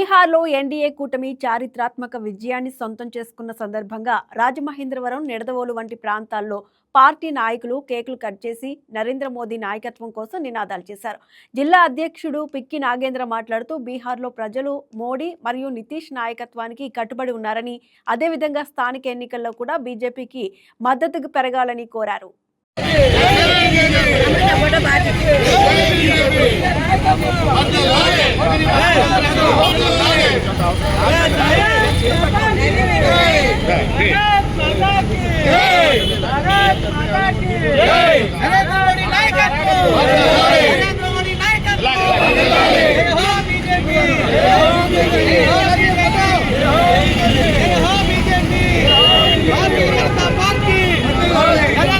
బీహార్లో ఎన్డీఏ కూటమి చారిత్రాత్మక విజయాన్ని సొంతం చేసుకున్న సందర్భంగా రాజమహేంద్రవరం నిడదవోలు వంటి ప్రాంతాల్లో పార్టీ నాయకులు కేకులు కట్ చేసి నరేంద్ర మోదీ నాయకత్వం కోసం నినాదాలు చేశారు. జిల్లా అధ్యక్షుడు పిక్కి నాగేంద్ర మాట్లాడుతూ బీహార్లో ప్రజలు మోడీ మరియు నితీష్ నాయకత్వానికి కట్టుబడి ఉన్నారని అదేవిధంగా స్థానిక ఎన్నికల్లో కూడా బీజేపీకి మద్దతు పెరగాలని కోరారు.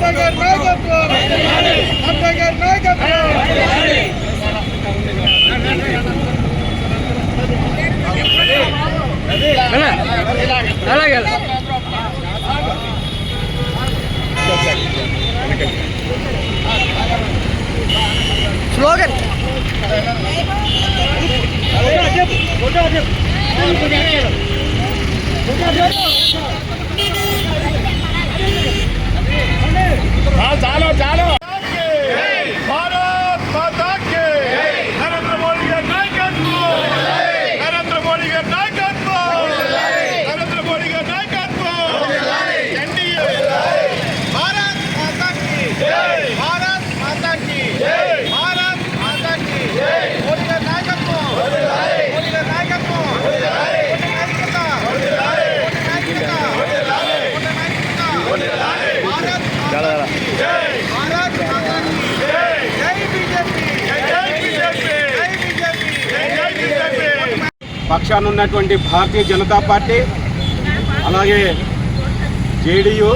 నడ్డా గారి నాయకత్వం నడ్డా గారి నాయకత్వం స్లోగన్ చాలు చాలు భారత్ మాతా కి నరేంద్ర మోడీ గారి నాయకత్వం నరేంద్ర మోడీ గారి నాయకత్వం నరేంద్ర మోడీ గారి నాయకత్వం ఎన్డీఏ భారత్ మాతా కి భారత్ మాతా కి భారత్ మాతా కి మోడీ గారి నాయకత్వం మోడీ గారి నాయకత్వం మోడీ నాయకత్వం మోడీ నాయకత్వం మోడీ నాయకత్వం మోడీ నాయకత్వం భారత్ మాతా కి భారత్ మాతా కి జై బీజేపీ జై బీజేపీ జై బీజేపీ జై బీజేపీ పక్షాన ఉన్నటువంటి భారతీయ జనతా పార్టీ అలాగే జేడీయూ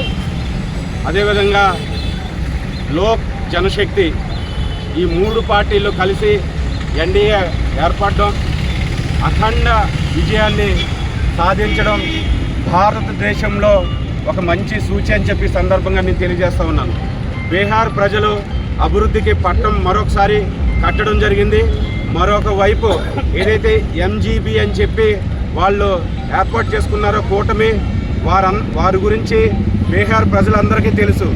అదేవిధంగా లోక్ జనశక్తి ఈ మూడు పార్టీలు కలిసి ఎన్డీఏ ఏర్పడడం అఖండ విజయాన్ని సాధించడం భారతదేశంలో ఒక మంచి సూచి అని చెప్పి సందర్భంగా నేను తెలియజేస్తా ఉన్నాను. బీహార్ ప్రజలు అభివృద్ధికి పట్టం మరొకసారి కట్టడం జరిగింది. మరొక వైపు ఏదైతే ఎంజీబీ అని చెప్పి వాళ్ళు ఏర్పాటు చేసుకున్నారో కూటమి వారం వారి గురించి బీహార్ ప్రజలందరికీ తెలుసు.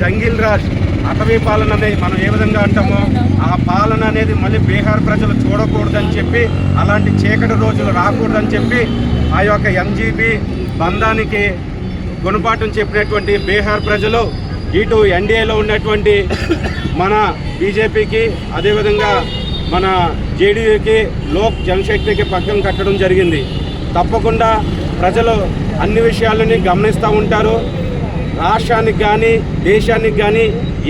జంగిల్ రాజ్ అటవీ పాలన అనేది మనం ఏ విధంగా అంటామో ఆ పాలన అనేది మళ్ళీ బీహార్ ప్రజలు చూడకూడదని చెప్పి అలాంటి చీకటి రోజులు రాకూడదని చెప్పి ఆ యొక్క ఎంజీబీ బంధానికి గుణపాఠం చెప్పినటువంటి బీహార్ ప్రజలు ఇటు ఎన్డీఏలో ఉన్నటువంటి మన బీజేపీకి అదేవిధంగా మన జేడీయూకి లోక్ జనశక్తికి పక్కన కట్టడం జరిగింది. తప్పకుండా ప్రజలు అన్ని విషయాలని గమనిస్తూ ఉంటారు. రాష్ట్రానికి కానీ దేశానికి కానీ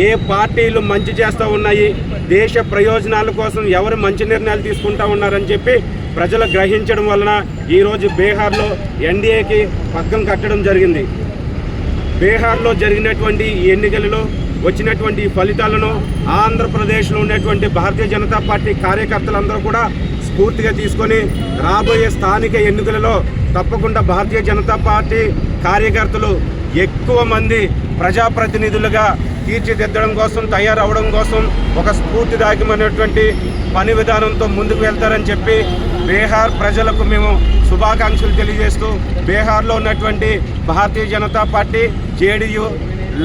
ఏ పార్టీలు మంచి చేస్తూ ఉన్నాయి దేశ ప్రయోజనాల కోసం ఎవరు మంచి నిర్ణయాలు తీసుకుంటా ఉన్నారని చెప్పి ప్రజలు గ్రహించడం వలన ఈరోజు బీహార్లో ఎన్డీఏకి పక్కన కట్టడం జరిగింది. బీహార్లో జరిగినటువంటి ఈ ఎన్నికలలో వచ్చినటువంటి ఫలితాలను ఆంధ్రప్రదేశ్లో ఉన్నటువంటి భారతీయ జనతా పార్టీ కార్యకర్తలందరూ కూడా స్ఫూర్తిగా తీసుకొని రాబోయే స్థానిక ఎన్నికలలో తప్పకుండా భారతీయ జనతా పార్టీ కార్యకర్తలు ఎక్కువ మంది ప్రజాప్రతినిధులుగా తీర్చిదిద్దడం కోసం తయారవడం కోసం ఒక స్ఫూర్తిదాయకమైనటువంటి పని విధానంతో ముందుకు వెళ్తారని చెప్పి బీహార్ ప్రజలకు మేము శుభాకాంక్షలు తెలియజేస్తూ బీహార్లో ఉన్నటువంటి Bharatiya Janata party JDU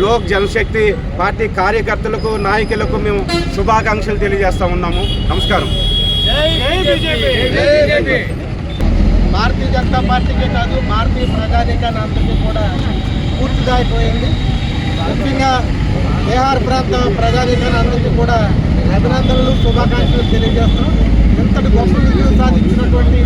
Lok Janshakti party కార్యకర్తలకు నాయకులకు మేము శుభాకాంక్షలు తెలియజేస్తా ఉన్నాము. నమస్కారం. భారతీయ జనతా పార్టీకే కాదు భారతీయ ప్రజానీకాన్ని అందరికీ కూడా పూర్తిదాయిపోయింది ముఖ్యంగా బీహార్ ప్రాంత ప్రజానీకాన్ని అందరికీ కూడా అభినందనలు శుభాకాంక్షలు తెలియజేస్తాం ఇంతటి గొప్ప విజయం సాధించినటువంటి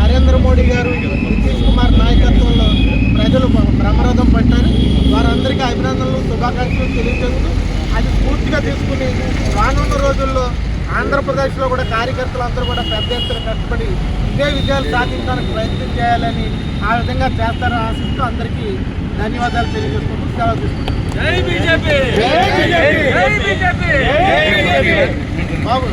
నరేంద్ర మోడీ గారు నితీష్ కుమార్ నాయకత్వంలో ప్రజలు బ్రహ్మరథం పట్టారు వారందరికీ అభినందనలు శుభాకాంక్షలు తెలియజేస్తూ అది పూర్తిగా తీసుకుని రానున్న రోజుల్లో ఆంధ్రప్రదేశ్లో కూడా కార్యకర్తలు అందరూ కూడా పెద్ద ఎత్తున కష్టపడి ఇదే విజయాలు సాధించడానికి ప్రయత్నం చేయాలని ఆ విధంగా చేస్తారని ఆశిస్తూ అందరికీ ధన్యవాదాలు తెలియజేసుకుంటూ సెలవు తీసుకుంటాం బాబు